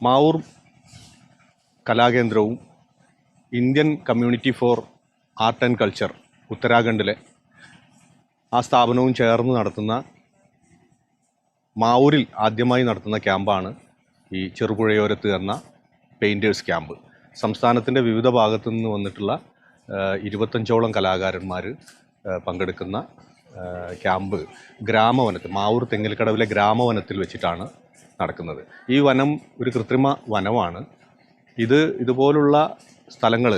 Mavoor കലാകേന്ദ്രവും Indian community for art and culture ഉത്തരാഖണ്ഡിലെ ആ സ്ഥാപനവും ചേർന്ന് നടത്തുന്ന മാവൂരിൽ ആദ്യമായി നടത്തുന്ന ക്യാമ്പാണ് ഈ ചെറുപുഴയോരത്ത് എന്ന പെയിന്റേഴ്സ് ക്യാമ്പ്. സംസ്ഥാനത്തിന്റെ വിവിധ ഭാഗത്തു നിന്ന് വന്നിട്ടുള്ള ഇരുപത്തഞ്ചോളം കലാകാരന്മാർ പങ്കെടുക്കുന്ന ക്യാമ്പ് ഗ്രാമവനത്തിൽ മാവൂർ തെങ്ങിൽക്കടവിലെ ഗ്രാമവനത്തിൽ വെച്ചിട്ടാണ് നടക്കുന്നത്. ഈ വനം ഒരു കൃത്രിമ വനമാണ്. ഇത് ഇതുപോലുള്ള സ്ഥലങ്ങൾ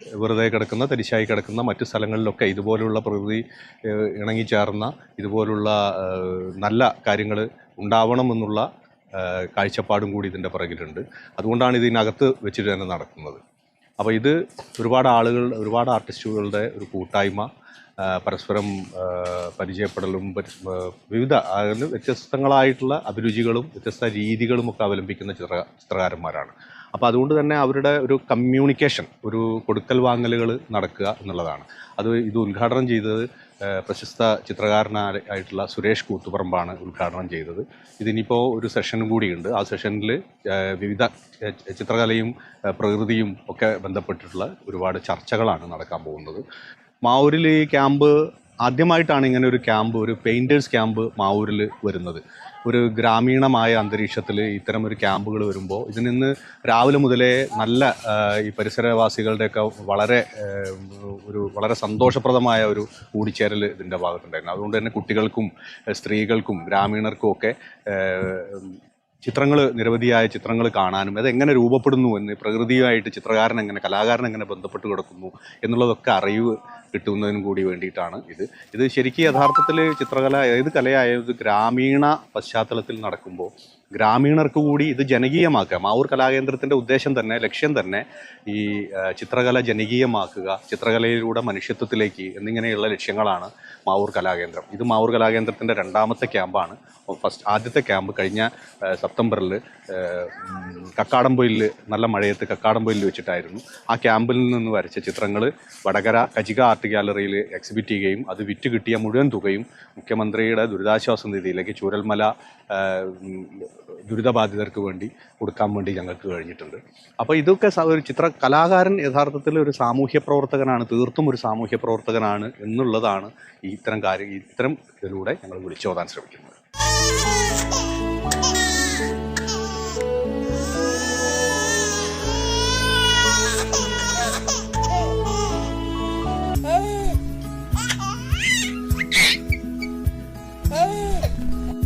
വെറുതെ കിടക്കുന്ന തരിശായി കിടക്കുന്ന മറ്റു സ്ഥലങ്ങളിലൊക്കെ ഇതുപോലുള്ള പ്രകൃതി ഇണങ്ങി ഇണങ്ങിച്ചേർന്ന ഇതുപോലുള്ള നല്ല കാര്യങ്ങൾ ഉണ്ടാവണമെന്നുള്ള കാഴ്ചപ്പാടും കൂടി ഇതിന്റെ പുറകിലുണ്ട്. അതുകൊണ്ടാണ് ഇതിനകത്ത് വെച്ചിട്ട് തന്നെ നടക്കുന്നത്. അപ്പോൾ ഇത് ഒരുപാട് ആളുകൾ ഒരുപാട് ആർട്ടിസ്റ്റുകളുടെ ഒരു കൂട്ടായ്മ പരസ്പരം പരിചയപ്പെടലും വിവിധ വ്യത്യസ്തങ്ങളായിട്ടുള്ള അഭിരുചികളും വ്യത്യസ്ത രീതികളും ഒക്കെ അവലംബിക്കുന്ന ചിത്ര ചിത്രകാരന്മാരാണ്. അപ്പോൾ അതുകൊണ്ട് തന്നെ അവരുടെ ഒരു കമ്മ്യൂണിക്കേഷൻ ഒരു കൊടുക്കൽ വാങ്ങലുകൾ നടക്കുക എന്നുള്ളതാണ്. അത് ഇത് ഉദ്ഘാടനം ചെയ്തത് പ്രശസ്ത ചിത്രകാരനായിട്ടുള്ള സുരേഷ് കൂത്തുപറമ്പാണ് ഉദ്ഘാടനം ചെയ്തത്. ഇതിനിപ്പോൾ ഒരു സെഷൻ കൂടിയുണ്ട്. ആ സെഷനിൽ വിവിധ ചിത്രകലയും പ്രകൃതിയും ഒക്കെ ബന്ധപ്പെട്ടിട്ടുള്ള ഒരുപാട് ചർച്ചകളാണ് നടക്കാൻ പോകുന്നത്. മാവൂരിൽ ഈ ക്യാമ്പ് ആദ്യമായിട്ടാണ് ഇങ്ങനെ ഒരു ക്യാമ്പ് ഒരു പെയിന്റേഴ്സ് ക്യാമ്പ് മാവൂരിൽ വരുന്നത്. ഒരു ഗ്രാമീണമായ അന്തരീക്ഷത്തിൽ ഇത്തരം ഒരു ക്യാമ്പുകൾ വരുമ്പോൾ ഇതിൽ നിന്ന് രാവിലെ മുതലേ നല്ല ഈ പരിസരവാസികളുടെയൊക്കെ വളരെ ഒരു വളരെ സന്തോഷപ്രദമായ ഒരു കൂടിച്ചേരൽ ഇതിന്റെ ഭാഗത്തുണ്ടായിരുന്നു. അതുകൊണ്ട് തന്നെ കുട്ടികൾക്കും സ്ത്രീകൾക്കും ഗ്രാമീണർക്കും ഒക്കെ ചിത്രങ്ങൾ നിരവധിയായ ചിത്രങ്ങൾ കാണാനും അതെങ്ങനെ രൂപപ്പെടുന്നു എന്ന് പ്രകൃതിയുമായിട്ട് ചിത്രകാരൻ എങ്ങനെ കലാകാരൻ എങ്ങനെ ബന്ധപ്പെട്ട് കിടക്കുന്നു എന്നുള്ളതൊക്കെ അറിവ് കിട്ടുന്നതിനും കൂടി വേണ്ടിയിട്ടാണ് ഇത്. ഇത് ശരിക്കും യഥാർത്ഥത്തിൽ ചിത്രകല ഏത് കലയായത് ഗ്രാമീണ പശ്ചാത്തലത്തിൽ നടക്കുമ്പോൾ ഗ്രാമീണർക്ക് കൂടി ഇത് ജനകീയമാക്കാം. മാവൂർ കലാകേന്ദ്രത്തിന്റെ ഉദ്ദേശം തന്നെ ലക്ഷ്യം തന്നെ ഈ ചിത്രകല ജനകീയമാക്കുക ചിത്രകലയിലൂടെ മനുഷ്യത്വത്തിലേക്ക് എന്നിങ്ങനെയുള്ള ലക്ഷ്യങ്ങളാണ് മാവൂർ കലാകേന്ദ്രം. ഇത് മാവൂർ കലാകേന്ദ്രത്തിന്റെ രണ്ടാമത്തെ ക്യാമ്പാണ്. ഫസ്റ്റ് ആദ്യത്തെ ക്യാമ്പ് കഴിഞ്ഞ സെപ്റ്റംബറിൽ കക്കാടംപൊയിലിൽ നല്ല മഴയത്ത് കക്കാടംപൊയിലിൽ വെച്ചിട്ടായിരുന്നു. ആ ക്യാമ്പിൽ നിന്ന് വരച്ച ചിത്രങ്ങൾ വടകര കജിക ആർട്ട് ഗാലറിയിൽ എക്സിബിറ്റ് ചെയ്യുകയും അത് വിറ്റ് കിട്ടിയ മുഴുവൻ തുകയും മുഖ്യമന്ത്രിയുടെ ദുരിതാശ്വാസ നിധിയിലേക്ക് ചൂരൽമല ദുരിതബാധിതർക്ക് വേണ്ടി കൊടുക്കാൻ വേണ്ടി ഞങ്ങൾക്ക് കഴിഞ്ഞിട്ടുണ്ട്. അപ്പോൾ ഇതൊക്കെ ഒരു ചിത്ര കലാകാരൻ യഥാർത്ഥത്തിൽ ഒരു സാമൂഹ്യ പ്രവർത്തകനാണ് തീർത്തും ഒരു സാമൂഹ്യ പ്രവർത്തകനാണ് എന്നുള്ളതാണ് ഇത്തരം കാര്യം ഇത്തരം ഇതിലൂടെ ഞങ്ങൾ വിളിച്ചോതാൻ ശ്രമിക്കുന്നത്.